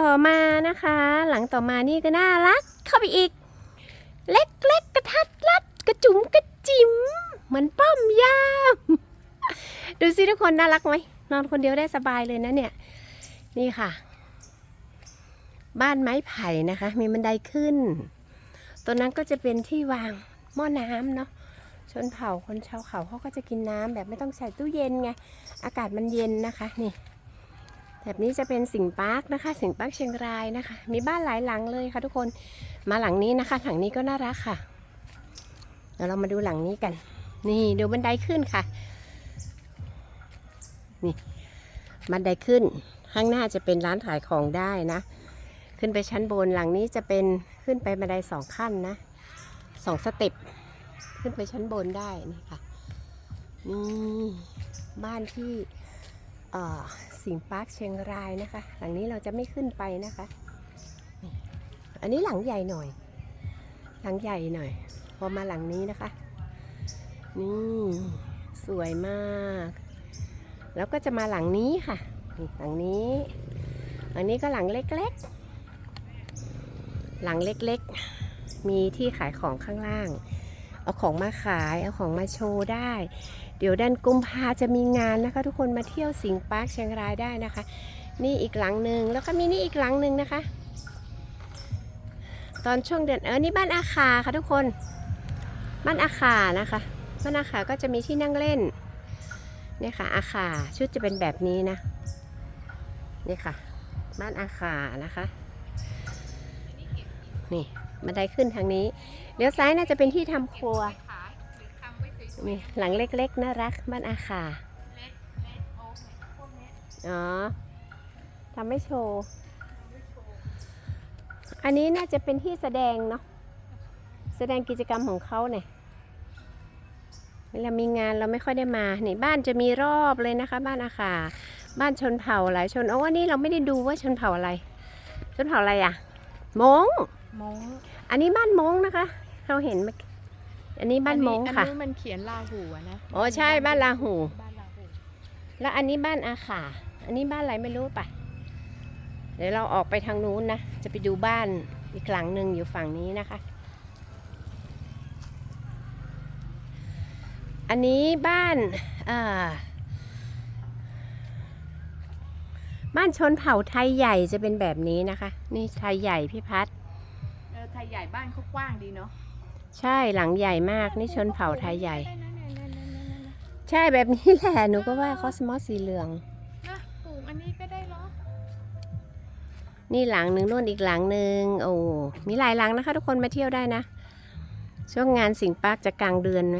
ต่อมานะคะ หลังต่อมานี่ก็น่ารัก เข้าไปอีก เล็กๆกระทัดรัดกระจุ๋มกระจิ๋มเหมือนป้อมยามดูสิทุกคนน่ารักไหมนอนคนเดียวได้สบายเลยนะเนี่ย นี่ค่ะ บ้านไม้ไผ่นะคะ มีบันไดขึ้นตัวนั้นก็จะเป็นที่วางหม้อน้ำเนาะชนเผ่าคนชาวเขาเขาก็จะกินน้ำแบบไม่ต้องใส่ตู้เย็นไงอากาศมันเย็นนะคะนี่ แบบนี้จะเป็นสิงปาร์คนะคะ สิงปาร์คเชียงรายนะคะ มีบ้านหลายหลังเลยค่ะทุกคนมาหลังนี้นะคะ หลังนี้ก็น่ารักค่ะเดี๋ยวเรามาดูหลังนี้กัน นี่ดูบันไดขึ้นค่ะ นี่บันไดขึ้น ข้างหน้าจะเป็นร้านขายของได้นะ ขึ้นไปชั้นบนหลังนี้จะเป็นขึ้นไปบันไดสองขั้นนะสองสเต็ปขึ้นไปชั้นบนได้นี่ค่ะนี่บ้านที่ สิงปาร์คเชียงรายนะคะ หลังนี้เราจะไม่ขึ้นไปนะคะ อันนี้หลังใหญ่หน่อย หลังใหญ่หน่อย พอมาหลังนี้นะคะ นี่สวยมาก แล้วก็จะมาหลังนี้ค่ะ หลังนี้ หลังนี้ก็หลังเล็กๆ หลังเล็กๆ มีที่ขายของข้างล่าง เอาของมาขาย เอาของมาโชว์ได้ เดี๋ยวดันกุมภาจะมีงานนะคะ ทุกคนมาเที่ยวสิงปาร์คเชียงรายได้นะคะ นี่อีกหลังหนึ่งแล้วก็มีนี่อีกหลังหนึ่งนะคะ ตอนช่วงเดือนเออนี่บ้านอาคาค่ะทุกคนบ้านอาคานะคะบ้านอาคาก็จะมีที่นั่งเล่นเนี่ยค่ะอาคาชุดจะเป็นแบบนี้นะนี่ค่ะ บ้านอาคานะคะ นี่ บันไดขึ้นทางนี้เลี้ยวซ้ายน่าจะเป็นที่ทำครัวนี่หลังเล็กๆน่ารักบ้านอาคาอ๋อทำไม่โชว์ อันนี้น่าจะเป็นที่แสดงเนาะแสดงกิจกรรมของเขาเนี่ยเวลามีงานเราไม่ค่อยได้มานี่บ้านจะมีรอบเลยนะคะ บ้านอาคาบ้านชนเผ่าหลายชนโอ้อันนี้เราไม่ได้ดูว่าชนเผ่าอะไร ชนเผ่าอะไรอะมงมง อันนี้บ้านมงนะคะ เราเห็นเมื่อกี้อันนี้บ้านมงค่ะ อันนี้มันเขียนลาหูอะนะอ๋อใช่บ้านลาหู บ้านลาหู แล้วอันนี้บ้านอาขาอันนี้บ้านอะไรไม่รู้ปะเดี๋ยวเราออกไปทางนู้นนะ จะไปดูบ้านอีกหลังหนึ่งอยู่ฝั่งนี้นะคะ อันนี้บ้านเอ่อบ้านชนเผ่าไทยใหญ่จะเป็นแบบนี้นะคะ นี่ไทยใหญ่พี่พัดเออ ไทยใหญ่บ้านเขากว้างดีเนาะใช่หลังใหญ่มากนี่ชนเผ่าไทยใหญ่ได้นะเนี่ยเนี่ยเนี่ยเนี่ยเนี่ยใช่แบบนี้แหละหนูก็ว่าคอสมอสสีเหลือง นะปลูกอันนี้ก็ได้เหรอนี่หลังหนึ่งนู่นอีกหลังหนึ่งโอ้มีหลายหลังนะคะ ทุกคนมาเที่ยวได้นะ ช่วงงานสิงห์ปาร์คจะกลางเดือนไหม